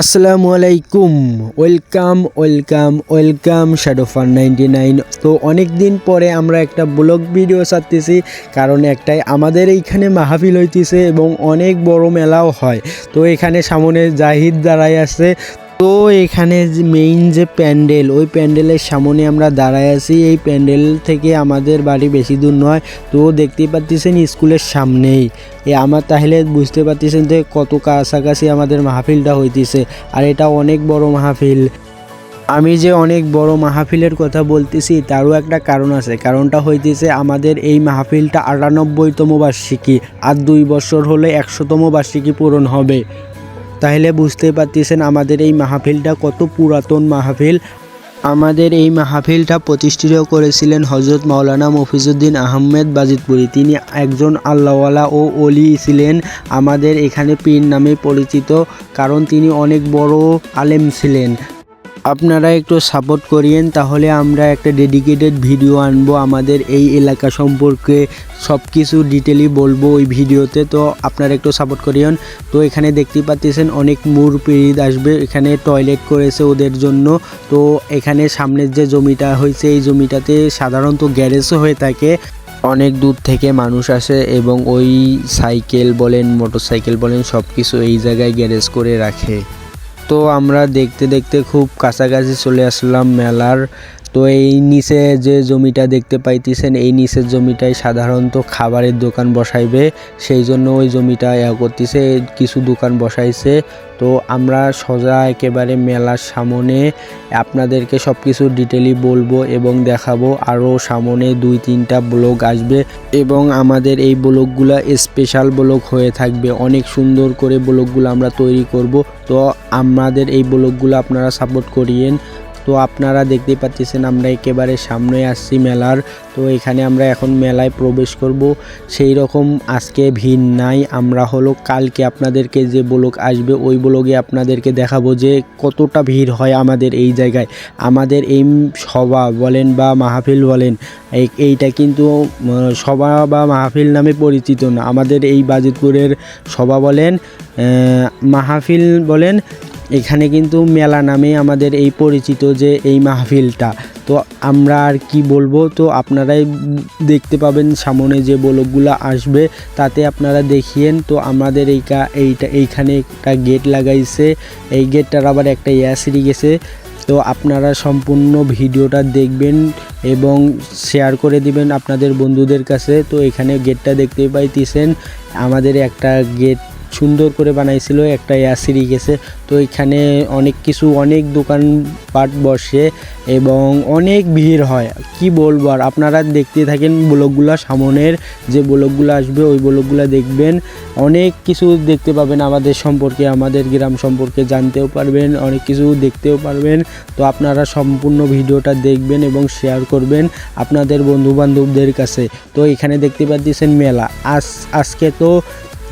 আসসালামু আলাইকুম। Welcome welcome welcome shadow shadow fan ninety nine তো অনেক দিন পরে আমরা একটা ব্লগ ভিডিও ছাড়তেছি, কারণ একটাই আমাদের এইখানে মাহফিল হইতেছে এবং অনেক বড় মেলাও হয়। তো এখানে সামনে জাহিদ দাঁড়াই আছে তো এখানে মেইন যে প্যান্ডেল, ওই প্যান্ডেলের সামনে আমরা দাঁড়ায় আছি। এই প্যান্ডেল থেকে আমাদের বাড়ি বেশি দূর নয়, তো দেখতেই পাচ্ছেন স্কুলের সামনেই। এ, আমার তাহলে বুঝতে পারতেছেন যে কত কাছাকাছি আমাদের মাহফিলটা হইতেছে, আর এটা অনেক বড় মাহফিল। আমি যে অনেক বড় মাহফিলের কথা বলতেছি, তারও একটা কারণ আছে। কারণটা হইতেছে আমাদের এই মাহফিলটা আটানব্বইতম বার্ষিকী, আর দুই বছর হলে একশোতম বার্ষিকী পূরণ হবে। তাহলে বুঝতে পারতেছেন আমাদের এই মাহফিলটা কত পুরাতন মাহফিল। আমাদের এই মাহফিলটা প্রতিষ্ঠিত করেছিলেন হজরত মাওলানা মফিজুদ্দিন আহমেদ বাজিতপুরি। তিনি একজন আল্লাহওয়ালা ও অলি ছিলেন। আমাদের এখানে পীর নামে পরিচিত, কারণ তিনি অনেক বড় আলেম ছিলেন। আপনারা একটু সাপোর্ট করিয়েন, তাহলে আমরা একটা ডেডিকেটেড ভিডিও আনব আমাদের এই এলাকা সম্পর্কে। সব কিছু ডিটেলি বলব ওই ভিডিওতে তো আপনারা একটু সাপোর্ট করিয়েন। তো এখানে দেখতে পাচ্ছেন অনেক মুর পিরিদ আসবে, এখানে টয়লেট করেছে ওদের জন্য। তো এখানে সামনের যে জমিটা হয়েছে, এই জমিটাতে সাধারণত গ্যারেজও হয়ে থাকে। অনেক দূর থেকে মানুষ আসে এবং ওই সাইকেল বলেন মোটরসাইকেল বলেন সব কিছু এই জায়গায় গ্যারেজ করে রাখে। তো আমরা দেখতে দেখতে খুব কাছাকাছি চলে আসলাম মেলার তো এই নিচে যে জমিটা দেখতে পাইতেছেন, এই নিচের জমিটায় সাধারণত খাবারের দোকান বসাইবে। সেই জন্য ওই জমিটা ইয়া করতেছে, কিছু দোকান বসাইছে। তো আমরা সোজা একেবারে মেলার সামনে আপনাদেরকে সব কিছু ডিটেলি বলব এবং দেখাবো। আরও সামনে দুই তিনটা ব্লগ আসবে এবং আমাদের এই ব্লগগুলো স্পেশাল ব্লগ হয়ে থাকবে। অনেক সুন্দর করে ব্লগগুলো আমরা তৈরি করব। তো আমাদের এই ব্লগগুলো আপনারা সাপোর্ট করিয়েন। তো আপনারা দেখতেই পাচ্ছেন আমরা একেবারে সামনে আসছি মেলার। তো এখানে আমরা এখন মেলায় প্রবেশ করব। সেই রকম আজকে ভিড় নাই। আমরা হলো কালকে আপনাদেরকে যে ব্লগ আসবে, ওই ব্লগে আপনাদেরকে দেখাবো যে কতটা ভিড় হয় আমাদের এই জায়গায়। আমাদের এই সভা বলেন বা মাহফিল বলেন, এই এইটা কিন্তু সভা বা মাহফিল নামে পরিচিত না। আমাদের এই বাজিতপুরের সভা বলেন মাহফিল বলেন এখানে কিন্তু মেলা নামে আমাদের এই পরিচিত যে এই মাহফিলটা। তো আমরা আর কি বলব? তো আপনারাই দেখতে পাবেন সামনে যে ব্লকগুলো আসবে, তাতে আপনারা দেখিয়েন। তো আমাদের এই এইটা, এইখানে একটা গেট লাগাইছে। এই গেটটার আবার একটা ইয়াসিরি গেছে। তো আপনারা সম্পূর্ণ ভিডিওটা দেখবেন এবং শেয়ার করে দিবেন আপনাদের বন্ধুদের কাছে। তো এখানে গেটটা দেখতে পাইতেছেন। আমাদের একটা গেট সুন্দর করে বানাইছিল, একটা ইয়াসিরি গেছে। তো এখানে অনেক কিছু, অনেক দোকান পাট বসে এবং অনেক ভিড় হয়। কি বলব আর, আপনারা দেখতে থাকেন ব্লগগুলো, সামনের যে ব্লগগুলো আসবে, ওই ব্লগগুলো দেখবেন। অনেক কিছু দেখতে পাবেন আমাদের সম্পর্কে, আমাদের গ্রাম সম্পর্কে জানতেও পারবেন, অনেক কিছু দেখতেও পারবেন। তো আপনারা সম্পূর্ণ ভিডিওটা দেখবেন এবং শেয়ার করবেন আপনাদের বন্ধু বান্ধবদের কাছে। তো এখানে দেখতে পাচ্ছেন মেলা। আজ, আজকে তো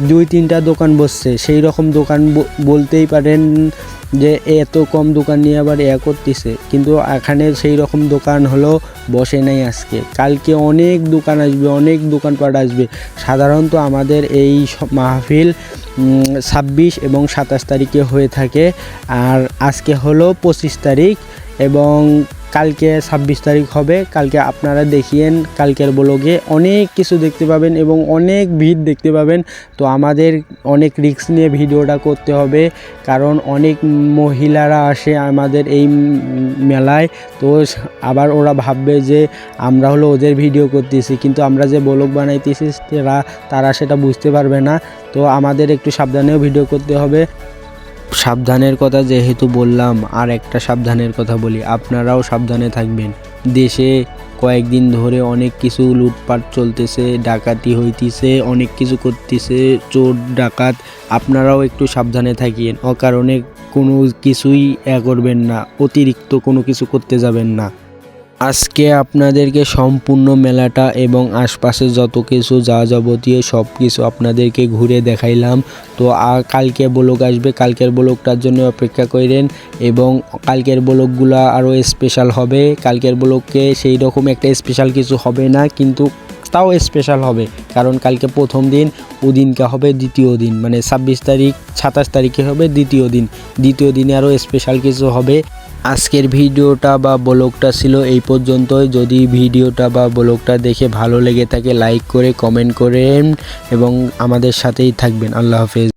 দুই তিনটা দোকান বসছে। সেই রকম দোকান বলতেই পারেন যে এত কম দোকান নিয়ে আবার এ করতেছে। কিন্তু এখানে সেই রকম দোকান হলো বসে নাই আজকে। কালকে অনেক দোকান আসবে, অনেক দোকানপাট আসবে। সাধারণত আমাদের এই মাহফিল ছাব্বিশ এবং সাতাশ তারিখে হয়ে থাকে। আর আজকে হলো পঁচিশ তারিখ এবং কালকে ছাব্বিশ তারিখ হবে। কালকে আপনারা দেখিয়েন, কালকের ব্লগে অনেক কিছু দেখতে পাবেন এবং অনেক ভিড় দেখতে পাবেন। তো আমাদের অনেক রিস্ক নিয়ে ভিডিওটা করতে হবে, কারণ অনেক মহিলারা আসে আমাদের এই মেলায়। তো আবার ওরা ভাববে যে আমরা হলো ওদের ভিডিও করতেছি, কিন্তু আমরা যে ব্লগ বানাইতেছি তারা তারা সেটা বুঝতে পারবে না। তো আমাদের একটু সাবধানেও ভিডিও করতে হবে। সাবধানের কথা যেহেতু বললাম, আর একটা সাবধানের কথা বলি, আপনারাও সাবধানে থাকবেন। দেশে কয়েকদিন ধরে অনেক কিছু লুটপাট চলতেছে, ডাকাতি হইতেছে, অনেক কিছু করতেছে, চোর, ডাকাত, আপনারাও একটু সাবধানে থাকিয়েন। অকারণে কোনো কিছুই এ করবেন না, অতিরিক্ত কোনো কিছু করতে যাবেন না। আজকে আপনাদেরকে সম্পূর্ণ মেলাটা এবং আশপাশে যত কিছু যা যাবতীয় সব কিছু আপনাদেরকে ঘুরে দেখাইলাম। তো কালকে ব্লগ আসবে। কালকের ব্লগটার জন্য অপেক্ষা করেন এবং কালকের ব্লগগুলো আরও স্পেশাল হবে। কালকের ব্লগকে সেই রকম একটা স্পেশাল কিছু হবে না, কিন্তু তাও স্পেশাল হবে। কারণ কালকে প্রথম দিন ওদিনকে হবে দ্বিতীয় দিন। মানে ছাব্বিশ তারিখ, সাতাশ তারিখে হবে দ্বিতীয় দিন। দ্বিতীয় দিনে আরও স্পেশাল কিছু হবে। আজকের ভিডিওটা বা ব্লগটা ছিল এই পর্যন্তই। যদি ভিডিওটা বা ব্লগটা দেখে ভালো লেগে থাকে লাইক করে কমেন্ট করেন এবং আমাদের সাথেই থাকবেন। আল্লাহ হাফেজ।